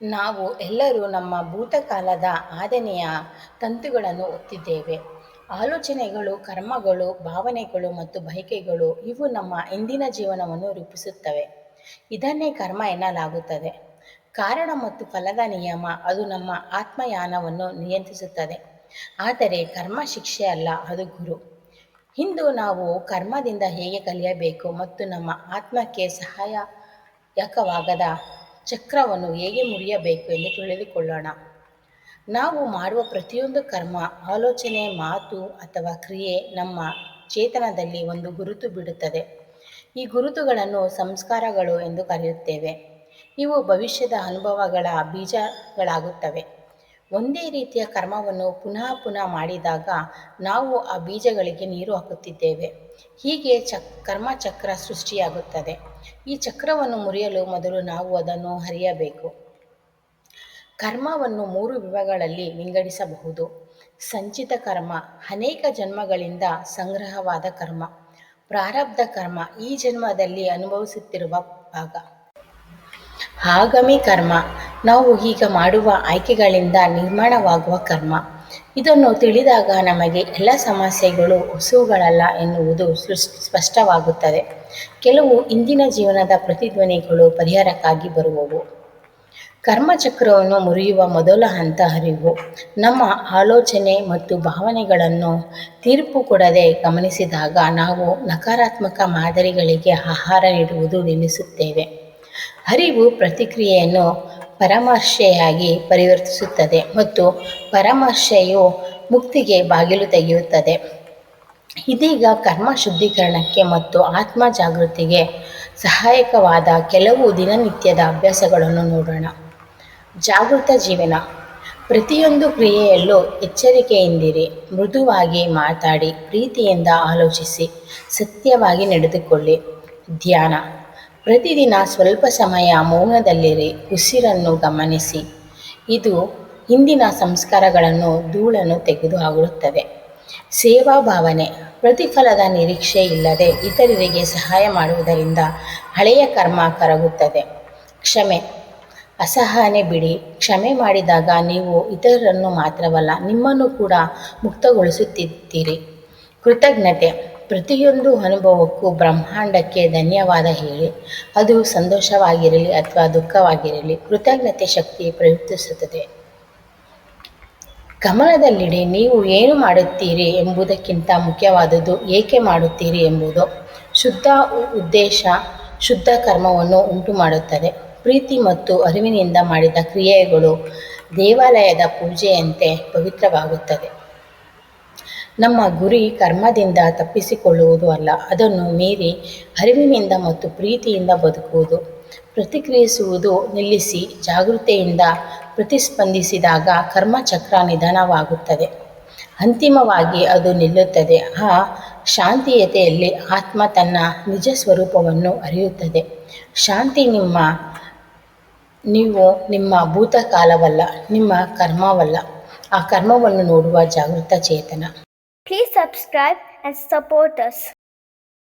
ನಾವು ಎಲ್ಲರೂ ನಮ್ಮ ಭೂತಕಾಲದ ಆದನೆಯ ತಂತುಗಳನ್ನು ಒತ್ತಿದ್ದೇವೆ ಆಲೋಚನೆಗಳು, ಕರ್ಮಗಳು, ಭಾವನೆಗಳು ಮತ್ತು ಬಯಕೆಗಳು ಇವು ನಮ್ಮ ಇಂದಿನ ಜೀವನವನ್ನು ರೂಪಿಸುತ್ತವೆ. ಇದನ್ನೇ ಕರ್ಮ ಎನ್ನಲಾಗುತ್ತದೆ. ಕಾರಣ ಮತ್ತು ಫಲದ ನಿಯಮ ಅದು ನಮ್ಮ ಆತ್ಮಯಾನವನ್ನು ನಿಯಂತ್ರಿಸುತ್ತದೆ. ಆದರೆ ಕರ್ಮ ಶಿಕ್ಷೆ ಅಲ್ಲ, ಅದು ಗುರು. ಇಂದು ನಾವು ಕರ್ಮದಿಂದ ಹೇಗೆ ಕಲಿಯಬೇಕು ಮತ್ತು ನಮ್ಮ ಆತ್ಮಕ್ಕೆ ಸಹಾಯಕವಾಗದ ಚಕ್ರವನ್ನು ಹೇಗೆ ಮುರಿಯಬೇಕು ಎಂದು ತಿಳಿದುಕೊಳ್ಳೋಣ. ನಾವು ಮಾಡುವ ಪ್ರತಿಯೊಂದು ಕರ್ಮ, ಆಲೋಚನೆ, ಮಾತು ಅಥವಾ ಕ್ರಿಯೆ ನಮ್ಮ ಚೇತನದಲ್ಲಿ ಒಂದು ಗುರುತು ಬಿಡುತ್ತದೆ. ಈ ಗುರುತುಗಳನ್ನು ಸಂಸ್ಕಾರಗಳು ಎಂದು ಕರೆಯುತ್ತೇವೆ. ಇವು ಭವಿಷ್ಯದ ಅನುಭವಗಳ ಬೀಜಗಳಾಗುತ್ತವೆ. ಒಂದೇ ರೀತಿಯ ಕರ್ಮವನ್ನು ಪುನಃ ಪುನಃ ಮಾಡಿದಾಗ ನಾವು ಆ ಬೀಜಗಳಿಗೆ ನೀರು ಹಾಕುತ್ತಿದ್ದೇವೆ. ಹೀಗೆ ಕರ್ಮಚಕ್ರ ಸೃಷ್ಟಿಯಾಗುತ್ತದೆ. ಈ ಚಕ್ರವನ್ನು ಮುರಿಯಲು ಮೊದಲು ನಾವು ಅದನ್ನು ಹರಿಯಬೇಕು ಕರ್ಮವನ್ನು ಮೂರು ವಿಭಾಗಗಳಲ್ಲಿ ವಿಂಗಡಿಸಬಹುದು. ಸಂಚಿತ ಕರ್ಮ, ಅನೇಕ ಜನ್ಮಗಳಿಂದ ಸಂಗ್ರಹವಾದ ಕರ್ಮ. ಪ್ರಾರಬ್ಧ ಕರ್ಮ, ಈ ಜನ್ಮದಲ್ಲಿ ಅನುಭವಿಸುತ್ತಿರುವ ಭಾಗ. ಆಗಮಿ ಕರ್ಮ, ನಾವು ಈಗ ಮಾಡುವ ಆಯ್ಕೆಗಳಿಂದ ನಿರ್ಮಾಣವಾಗುವ ಕರ್ಮ. ಇದನ್ನು ತಿಳಿದಾಗ ನಮಗೆ ಎಲ್ಲ ಸಮಸ್ಯೆಗಳು ಹಸುಗಳಲ್ಲ ಎನ್ನುವುದು ಸ್ಪಷ್ಟವಾಗುತ್ತದೆ. ಕೆಲವು ಇಂದಿನ ಜೀವನದ ಪ್ರತಿಧ್ವನಿಗಳು ಪರಿಹಾರಕ್ಕಾಗಿ ಬರುವವು. ಕರ್ಮಚಕ್ರವನ್ನು ಮುರಿಯುವ ಮೊದಲ ಹಂತ ಅರಿವು. ನಮ್ಮ ಆಲೋಚನೆ ಮತ್ತು ಭಾವನೆಗಳನ್ನು ತೀರ್ಪು ಕೊಡದೆ ಗಮನಿಸಿದಾಗ ನಾವು ನಕಾರಾತ್ಮಕ ಮಾದರಿಗಳಿಗೆ ಆಹಾರ ನೀಡುವುದು ನಿಲ್ಲಿಸುತ್ತೇವೆ. ಅರಿವು ಪ್ರತಿಕ್ರಿಯೆಯನ್ನು ಪರಾಮರ್ಶೆಯಾಗಿ ಪರಿವರ್ತಿಸುತ್ತದೆ ಮತ್ತು ಪರಾಮರ್ಶೆಯು ಮುಕ್ತಿಗೆ ಬಾಗಿಲು ತೆರೆಯುತ್ತದೆ. ಇದೀಗ ಕರ್ಮ ಶುದ್ಧೀಕರಣಕ್ಕೆ ಮತ್ತು ಆತ್ಮ ಜಾಗೃತಿಗೆ ಸಹಾಯಕವಾದ ಕೆಲವು ದಿನನಿತ್ಯದ ಅಭ್ಯಾಸಗಳನ್ನು ನೋಡೋಣ. ಜಾಗೃತ ಜೀವನ, ಪ್ರತಿಯೊಂದು ಕ್ರಿಯೆಯಲ್ಲೂ ಎಚ್ಚರಿಕೆಯಿಂದಿರಿ. ಮೃದುವಾಗಿ ಮಾತಾಡಿ, ಪ್ರೀತಿಯಿಂದ ಆಲೋಚಿಸಿ, ಸತ್ಯವಾಗಿ ನಡೆದುಕೊಳ್ಳಿ. ಧ್ಯಾನ, ಪ್ರತಿದಿನ ಸ್ವಲ್ಪ ಸಮಯ ಮೌನದಲ್ಲಿರಿ, ಉಸಿರನ್ನು ಗಮನಿಸಿ. ಇದು ಹಿಂದಿನ ಸಂಸ್ಕಾರಗಳನ್ನು, ಧೂಳನ್ನು ತೆಗೆದುಹಾಕುತ್ತದೆ. ಸೇವಾ ಭಾವನೆ, ಪ್ರತಿಫಲದ ನಿರೀಕ್ಷೆ ಇಲ್ಲದೆ ಇತರರಿಗೆ ಸಹಾಯ ಮಾಡುವುದರಿಂದ ಹಳೆಯ ಕರ್ಮ ಕರಗುತ್ತದೆ. ಕ್ಷಮೆ, ಅಸಹನೆ ಬಿಡಿ. ಕ್ಷಮೆ ಮಾಡಿದಾಗ ನೀವು ಇತರರನ್ನು ಮಾತ್ರವಲ್ಲ, ನಿಮ್ಮನ್ನು ಕೂಡ ಮುಕ್ತಗೊಳಿಸುತ್ತಿದ್ದೀರಿ ಕೃತಜ್ಞತೆ, ಪ್ರತಿಯೊಂದು ಅನುಭವಕ್ಕೂ ಬ್ರಹ್ಮಾಂಡಕ್ಕೆ ಧನ್ಯವಾದ ಹೇಳಿ. ಅದು ಸಂತೋಷವಾಗಿರಲಿ ಅಥವಾ ದುಃಖವಾಗಿರಲಿ, ಕೃತಜ್ಞತೆ ಶಕ್ತಿ ಪ್ರಚೋದಿಸುತ್ತದೆ. ಗಮನದಲ್ಲಿಡಿ, ನೀವು ಏನು ಮಾಡುತ್ತೀರಿ ಎಂಬುದಕ್ಕಿಂತ ಮುಖ್ಯವಾದದ್ದು ಏಕೆ ಮಾಡುತ್ತೀರಿ ಎಂಬುದು. ಶುದ್ಧ ಉದ್ದೇಶ ಶುದ್ಧ ಕರ್ಮವನ್ನು ಉಂಟು ಮಾಡುತ್ತದೆ ಪ್ರೀತಿ ಮತ್ತು ಅರಿವಿನಿಂದ ಮಾಡಿದ ಕ್ರಿಯೆಗಳು ದೇವಾಲಯದ ಪೂಜೆಯಂತೆ ಪವಿತ್ರವಾಗುತ್ತದೆ ನಮ್ಮ ಗುರಿ ಕರ್ಮದಿಂದ ತಪ್ಪಿಸಿಕೊಳ್ಳುವುದು ಅಲ್ಲ, ಅದನ್ನು ಮೀರಿ ಅರಿವಿನಿಂದ ಮತ್ತು ಪ್ರೀತಿಯಿಂದ ಬದುಕುವುದು. ಪ್ರತಿಕ್ರಿಯಿಸುವುದು ನಿಲ್ಲಿಸಿ ಜಾಗೃತೆಯಿಂದ ಪ್ರತಿಸ್ಪಂದಿಸಿದಾಗ ಕರ್ಮಚಕ್ರ ನಿಧಾನವಾಗುತ್ತದೆ. ಅಂತಿಮವಾಗಿ ಅದು ನಿಲ್ಲುತ್ತದೆ. ಆ ಶಾಂತಿಯತೆಯಲ್ಲಿ ಆತ್ಮ ತನ್ನ ನಿಜ ಸ್ವರೂಪವನ್ನು ಅರಿಯುತ್ತದೆ. ಶಾಂತಿ ನಿಮ್ಮ ನೀವು ನಿಮ್ಮ ಭೂತಕಾಲವಲ್ಲ, ನಿಮ್ಮ ಕರ್ಮವಲ್ಲ, ಆ ಕರ್ಮವನ್ನು ನೋಡುವ ಜಾಗೃತ ಚೇತನ. Please subscribe and support us.